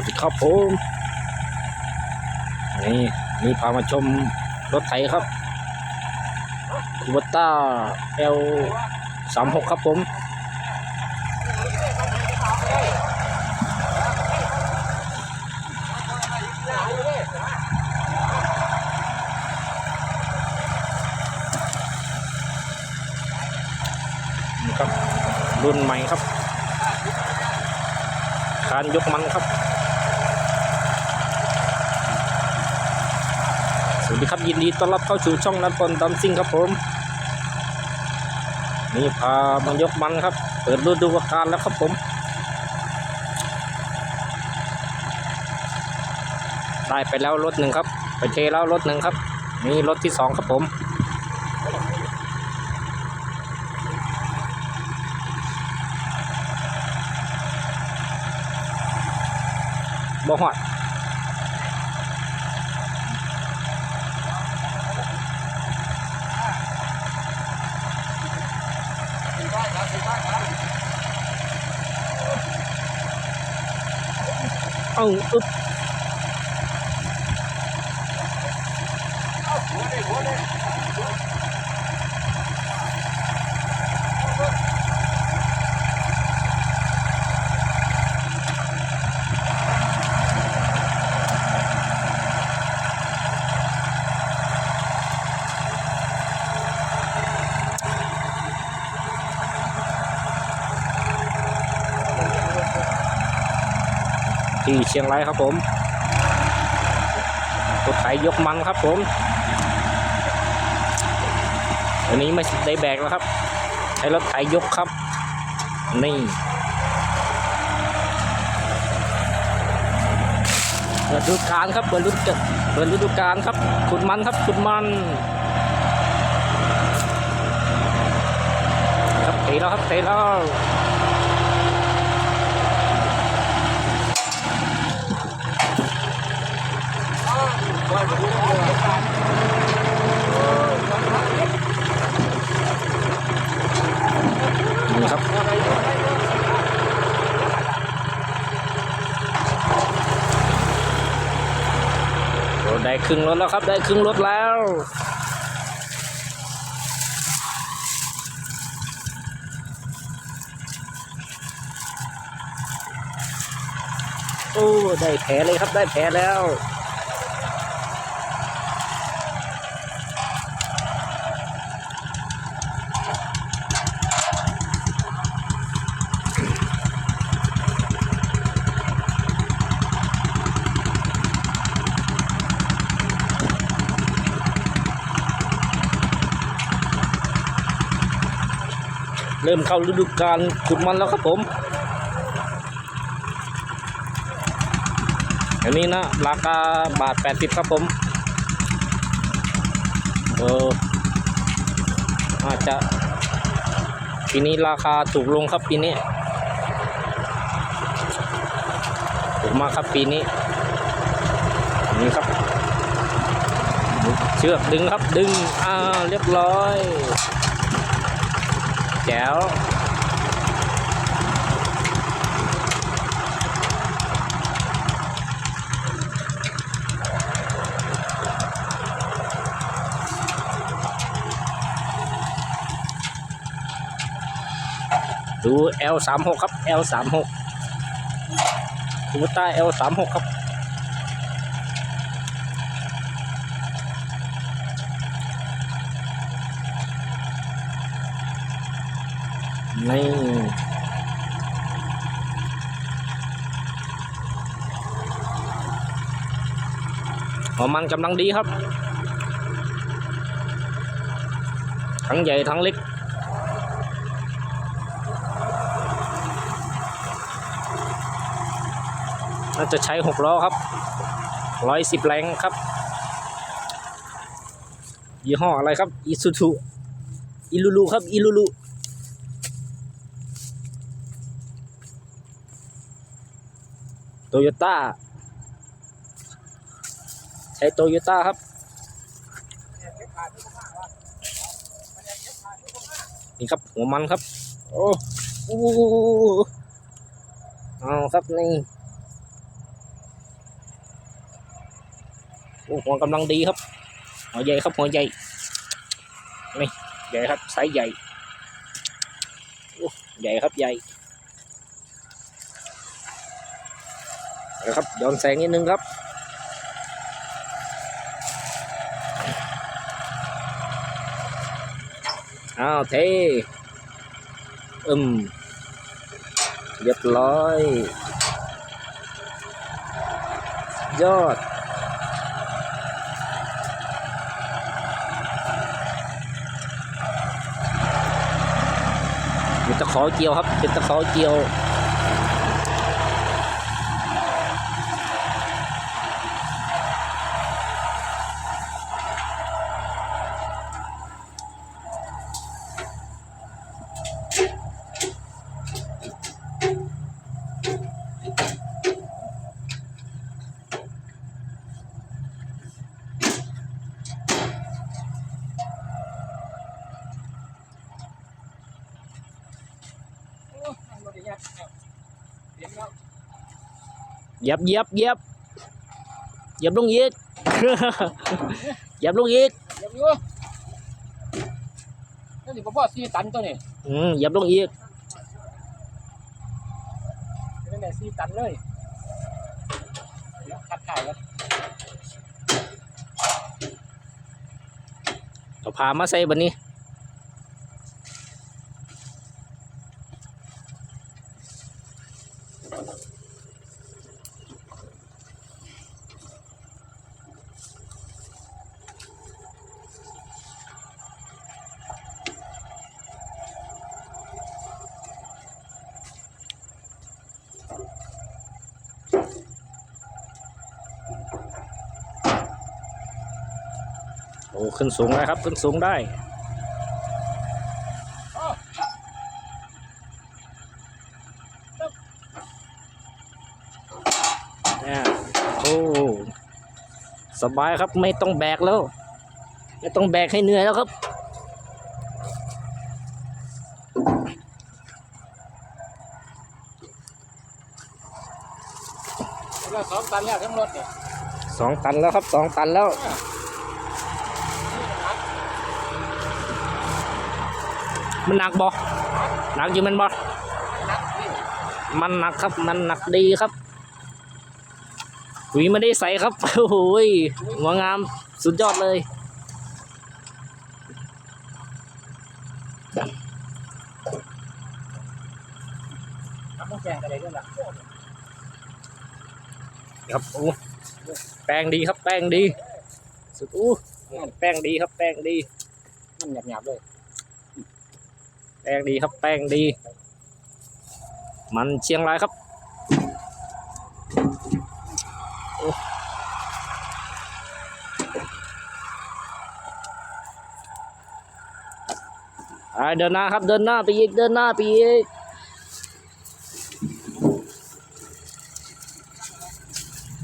วัสดีครับผมนี่นี่พามาชมรถไถครับคูบัต้า L สามหกครับผมนี่ครับรุ่นใหม่ครับคานยกมันครับ สวัส ดีครับยินดีต้อนรับเข้าสู่ช่องนัดบอลดัมซิ่งครับผม นี่พามายกมันครับ เปิดฤดูกาลแล้วครับผม ได้ไปแล้วรถหนึ่งครับ ไปเทแล้วรถหนึ่งครับ นี่รถที่สองครับผมบ่ฮอด เที่เชียงรายครับผมรถไถยกมันครับผมอันนี้ไม่ได้แบกแล้วครับใช้รถไถยกครับ นี่เปิดฤดูกาลครับเปิดฤดูกาลเปิดฤดูกาลครับขุดมันครับขุดมันครับเตะแล้วครับเตะแล้ว ได้ครึ่งรถแล้วครับ ได้ครึ่งรถแล้ว โอ้ ได้แผลเลยครับ ได้แผลแล้ว เริ่มเข้าฤดูกาลขุดมันแล้วครับผม อันนี้นะราคาบาท80ครับผมเอออาจจะปีนี้ราคาถูกลงครับปีนี้ถูกมากครับปีนี้นี่ครับ เชือกดึงครับดึง อ่า เรียบร้อย แจ๋วดู L 3 6 ครับ L 3 6 คูเบต้า L 3 6 ครับ นี่หัวมันกำลังดีครับ ทั้งใหญ่ทั้งเล็ก น่าจะใช้หกล้อครับร้อยสิบแรงครับ ยี่ห้ออะไรครับ อิซูซูอิลูลูครับ อิลูลู โตโยต้าใช้โตโยต้าครับนี่ครับหัวมันครับ โอ้โหเอาครับนี่โอ้หัวกำลังดีครับหัวใหญ่ครับหัวใหญ่นี่ใหญ่ครับไซส์ใหญ่ใหญ่ครับใหญ่ นะครับย้อนแสงนิดนึงครับอ้าวเทอืมเรียบร้อย ยอดเป็นตะขอเกี่ยวครับเป็นตะขอเกี่ยว เหยับเหยับเหยับเหยับลงอีกเหยับลงอีกเดี๋ยวอยู่นี่นี่พ่อซีตันตัวนี้อืมเหยับลงอีกนี่แหละซีตันเลยเดี๋ยวคัดถ่ายกันเอาพามาใส่บันนี้โอ้ขึ้นสูงได้ครับ ขึ้นสูงได้เนี่ยโอ้สบายครับไม่ต้องแบกแล้ว ไม่ต้องแบกให้เหนื่อยแล้วครับแล้วสองตันแล้วทั้งรถเนี่ยสองตันแล้วครับสองตันแล้ว มันหนักบ่หนักอยู่มันบ่มันหนักครับ มันหนักดีครับหวีไม่ได้ใส่ครับโอ้โหยหัวงามสุดยอดเลยครับโอ้แป้งดีครับ แป้งดี สุดอู้แป้งดีครับ แป้งดี มันหยาบหยาบๆเลย แป้งดีครับ แป้งดี มันเชียงรายครับโอ้อ่าเดินหน้าครับเดินหน้าไปอีกเดินหน้าไปอีก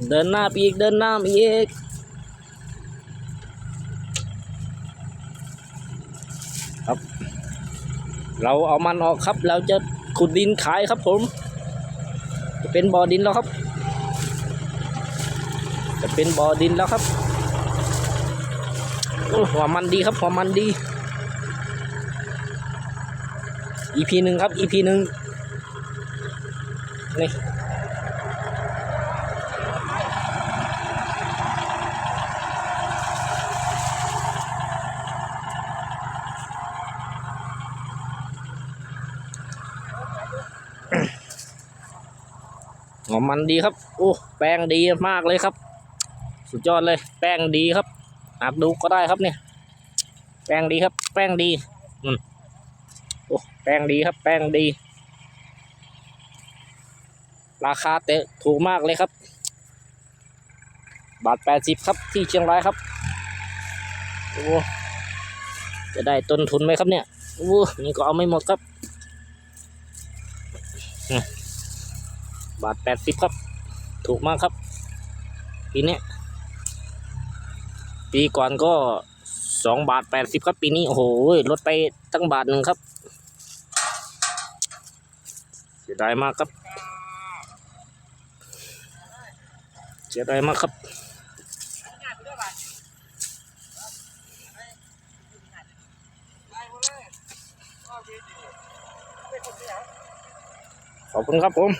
เดินหน้าไปอีกเดินหน้าไปอีก เราเอามันออกครับ เราจะขุดดินขายครับผม จะเป็นบ่อดินแล้วครับ จะเป็นบ่อดินแล้วครับหัวมันดีครับหัวมันดี EP หนึ่งครับ EP หนึ่งนี่ หัวมันดีครับ โอ้แป้งดีมากเลยครับ สุดยอดเลย แป้งดีครับอาบดูก็ได้ครับเนี่ย แป้งดีครับ แป้งดีอืมโอ้แป้งดีครับ แป้งดี ราคาเตะถูกมากเลยครับ บาทแปดสิบครับที่เชียงรายครับโอ้จะได้ต้นทุนไหมครับเนี่ยโอ้นี่ก็เอาไม่หมดครับอืม บาทแปดสิบครับ ถูกมากครับ ปีนี้ ปีก่อนก็สองบาทแปดสิบครับ ปีนี้ โอ้โหลดไปตั้งบาทหนึ่งครับ เสียดายมากครับ เสียดายมากครับขอบคุณครับผม